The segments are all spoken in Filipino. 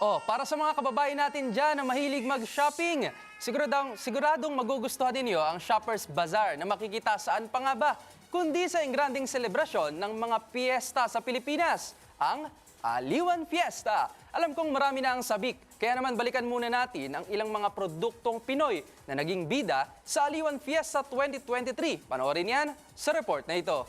Oh, para sa mga kababayan natin dyan na mahilig mag-shopping, siguradong, siguradong magugustuhan ninyo ang Shoppers Bazaar na makikita saan pa nga ba, kundi sa ingranding selebrasyon ng mga piyesta sa Pilipinas, ang Aliwan Fiesta. Alam kong marami na ang sabik, kaya naman balikan muna natin ang ilang mga produktong Pinoy na naging bida sa Aliwan Fiesta 2023. Panoorin yan sa report na ito.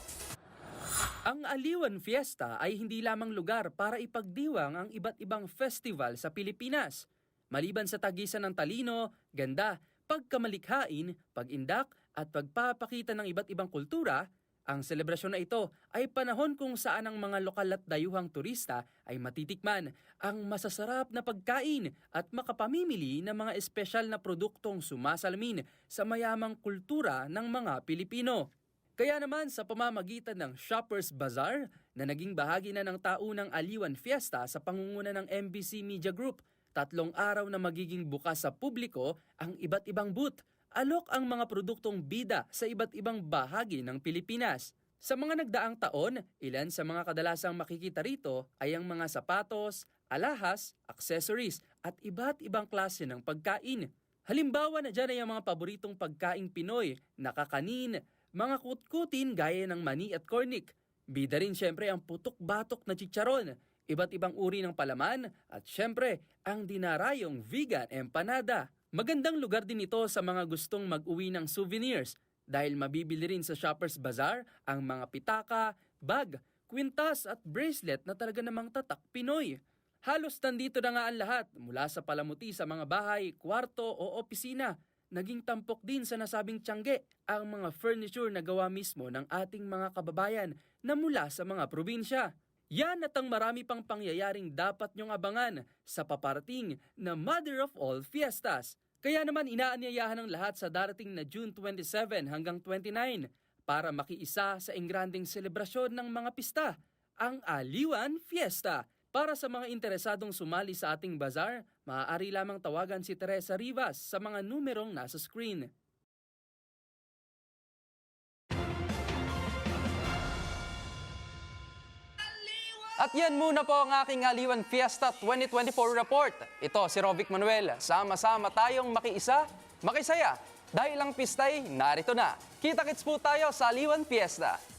Ang Aliwan Fiesta ay hindi lamang lugar para ipagdiwang ang iba't ibang festival sa Pilipinas. Maliban sa tagisan ng talino, ganda, pagkamalikhain, pag-indak at pagpapakita ng iba't ibang kultura, ang selebrasyon na ito ay panahon kung saan ang mga lokal at dayuhang turista ay matitikman ang masasarap na pagkain at makapamimili ng mga espesyal na produktong sumasalamin sa mayamang kultura ng mga Pilipino. Kaya naman sa pamamagitan ng Shoppers Bazaar na naging bahagi na ng taunang Aliwan Fiesta sa pangunguna ng MBC Media Group, tatlong araw na magiging bukas sa publiko ang iba't ibang booth. Alok ang mga produktong bida sa iba't ibang bahagi ng Pilipinas. Sa mga nagdaang taon, ilan sa mga kadalasang makikita rito ay ang mga sapatos, alahas, accessories at iba't ibang klase ng pagkain. Halimbawa na dyan ay ang mga paboritong pagkaing Pinoy, nakakanin, mga kutkutin gaya ng mani at cornic. Bida rin syempre ang putok-batok na chicharon, iba't ibang uri ng palaman, at syempre ang dinarayong vegan empanada. Magandang lugar din ito sa mga gustong mag-uwi ng souvenirs dahil mabibili rin sa Shoppers Bazaar ang mga pitaka, bag, kwintas at bracelet na talaga namang tatak Pinoy. Halos nandito na nga ang lahat mula sa palamuti sa mga bahay, kwarto o opisina. Naging tampok din sa nasabing tiyangge ang mga furniture na gawa mismo ng ating mga kababayan na mula sa mga probinsya. Yan at ang marami pang pangyayaring dapat nyong abangan sa paparating na Mother of All Fiestas. Kaya naman inaanyayahan ng lahat sa darating na June 27 hanggang 29 para makiisa sa engranding selebrasyon ng mga pista, ang Aliwan Fiesta. Para sa mga interesadong sumali sa ating bazar, maaari lamang tawagan si Teresa Rivas sa mga numerong nasa screen. At yan muna po ang aking Aliwan Fiesta 2024 report. Ito si Rovic Manuel. Sama-sama tayong makiisa, makisaya. Dahil ang pistay, narito na. Kita-kits po tayo sa Aliwan Fiesta.